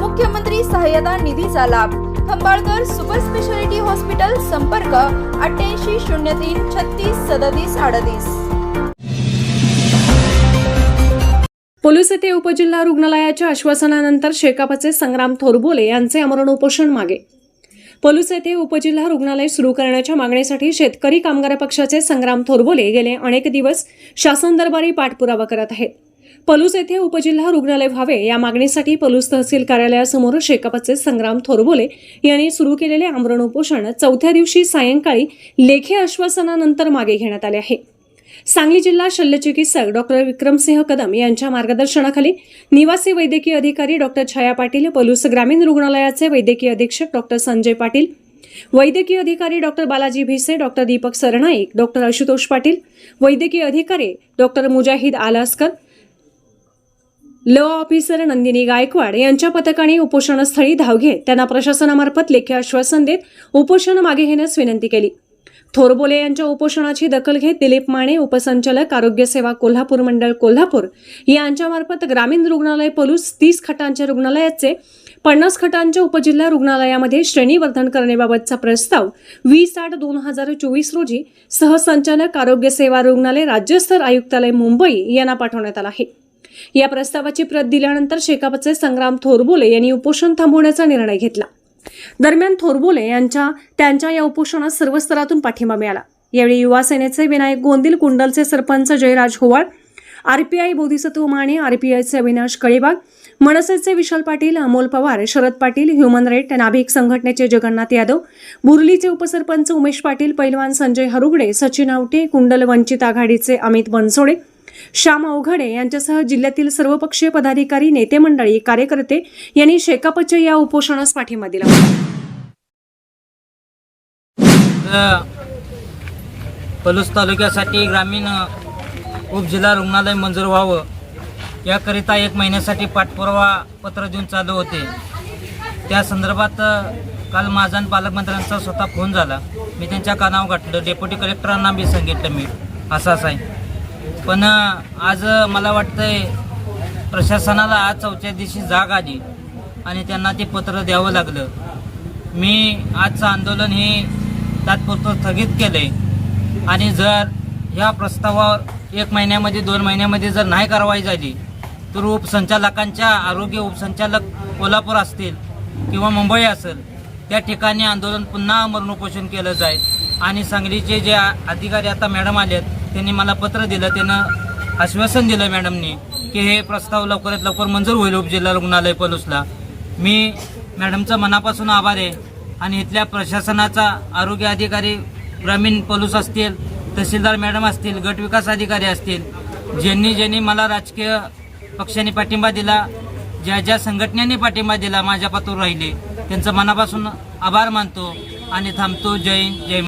मुख्यमंत्री सहाय्यता निधीचा लाभ. खंबाळकर सुपर स्पेशालिटी हॉस्पिटल संपर्क अठ्ठ्याऐंशी शून्य तीन छत्तीस सदतीस अडतीस. पोलीस येथे उपजिल्हा रुग्णालयाच्या आश्वासनानंतर शेकापचे संग्राम थोरबोले यांचे आमरण उपोषण मागे. पोलीस येथे उपजिल्हा रुग्णालय सुरू करण्याच्या मागणीसाठी शेतकरी कामगार पक्षाचे संग्राम थोरबोले गेले अनेक दिवस शासन दरबारी पाठपुरावा करत आहेत. पलूस येथे उपजिल्हा रुग्णालय व्हावे या मागणीसाठी पलूस तहसील कार्यालयासमोर शेकापचे संग्राम थोरबोले यांनी सुरू केलेले आमरण उपोषण चौथ्या दिवशी सायंकाळी लेखी आश्वासनानंतर मागे घेण्यात आले आहे. सांगली जिल्हा शल्यचिकित्सक डॉक्टर विक्रमसिंह कदम यांच्या मार्गदर्शनाखाली निवासी वैद्यकीय अधिकारी डॉक्टर छाया पाटील पलूस ग्रामीण रुग्णालयाचे वैद्यकीय अधीक्षक डॉक्टर संजय पाटील वैद्यकीय अधिकारी doctor Balaji Bhise doctor Deepak Sarnaik doctor Ashutosh Patil वैद्यकीय अधिकारी डॉक्टर मुजाहिद आलास्कर ल ऑफिसर नंदिनी गायकवाड यांच्या पथकाने उपोषणस्थळी धाव घेत त्यांना प्रशासनामार्फत लेखी आश्वासन देत उपोषण मागे घेण्यास विनंती केली. थोरबोले यांच्या उपोषणाची दखल घेत दिलीप माने उपसंचालक आरोग्य सेवा कोल्हापूर मंडळ कोल्हापूर यांच्यामार्फत ग्रामीण रुग्णालय पलूस तीस खटांच्या रुग्णालयाचे पन्नास खटांच्या उपजिल्हा रुग्णालयामध्ये श्रेणीवर्धन करण्याबाबतचा प्रस्ताव वीस आठ दोन हजार चोवीस रोजी सहसंचालक आरोग्य सेवा रुग्णालय राज्यस्तर आयुक्तालय मुंबई यांना पाठवण्यात आला आहे. या प्रस्तावाची प्रत दिल्यानंतर शेकापचे संग्राम थोरबोले यांनी उपोषण थांबवण्याचा निर्णय घेतला. दरम्यान थोरबोले यांच्या त्यांच्या या उपोषणात सर्व स्तरातून पाठिंबा मिळाला. यावेळी युवा सेनेचे विनायक गोंदिल कुंडलचे सरपंच जयराज होवाळ आरपीआय बोधिसत्व माने आरपीआयचे अविनाश कळेबाग मनसेचे विशाल पाटील अमोल पवार शरद पाटील ह्युमन राईट नाभिक संघटनेचे जगन्नाथ यादव बुरलीचे उपसरपंच उमेश पाटील पैलवान संजय हरुगडे सचिन आवटे कुंडल वंचित आघाडीचे अमित बनसोडे श्याम अवघडे यांच्यासह जिल्ह्यातील सर्वपक्षीय पदाधिकारी नेते मंडळी कार्यकर्ते यांनी शेकापच्या या उपोषणास पाठिंबा दिला. पलूस तालुक्यासाठी ग्रामीण उपजिल्हा रुग्णालय मंजूर व्हावं. याकरिता एक महिन्यासाठी पाठपुरावा पत्र देऊन चालू होते. त्या संदर्भात काल माझा आणि पालकमंत्र्यांचा स्वतः फोन झाला. मी त्यांच्या कानावर गाठलं डेप्युटी कलेक्टरांना बी सांगितलं मी. असं असं आहे. पण आज मला वाटतंय प्रशासनाला आज चौथ्या दिवशी जाग आली आणि त्यांना ते पत्र द्यावं लागलं. मी आजचं आंदोलन हे तात्पुरतं स्थगित केलंय. आणि जर ह्या प्रस्तावावर एक महिन्यामध्ये दोन महिन्यामध्ये जर नाही कारवाई झाली तर उपसंचालकांच्या आरोग्य उपसंचालक कोल्हापूर असतील किंवा मुंबई असेल त्या ठिकाणी आंदोलन पुन्हा मरणोपोषण केलं जाईल. आणि सांगलीचे जे अधिकारी आता मॅडम आले आहेत त्यांनी मला पत्र दिलं त्यानं आश्वासन दिलं मॅडमनी की हे प्रस्ताव लवकरात लवकर मंजूर होईल उपजिल्हा रुग्णालय पलूसला. मी मॅडमचं मनापासून आभार आहे आणि इथल्या प्रशासनाचा आरोग्य अधिकारी ग्रामीण पलूस असतील तहसीलदार मॅडम असतील गट विकास अधिकारी असतील ज्यांनी ज्यांनी मला राजकीय पक्षांनी पाठिंबा दिला ज्या ज्या संघटनांनी पाठिंबा दिला माझ्या पातूर राहिले त्यांचं मनापासून आभार मानतो आणि थांबतो. जय जय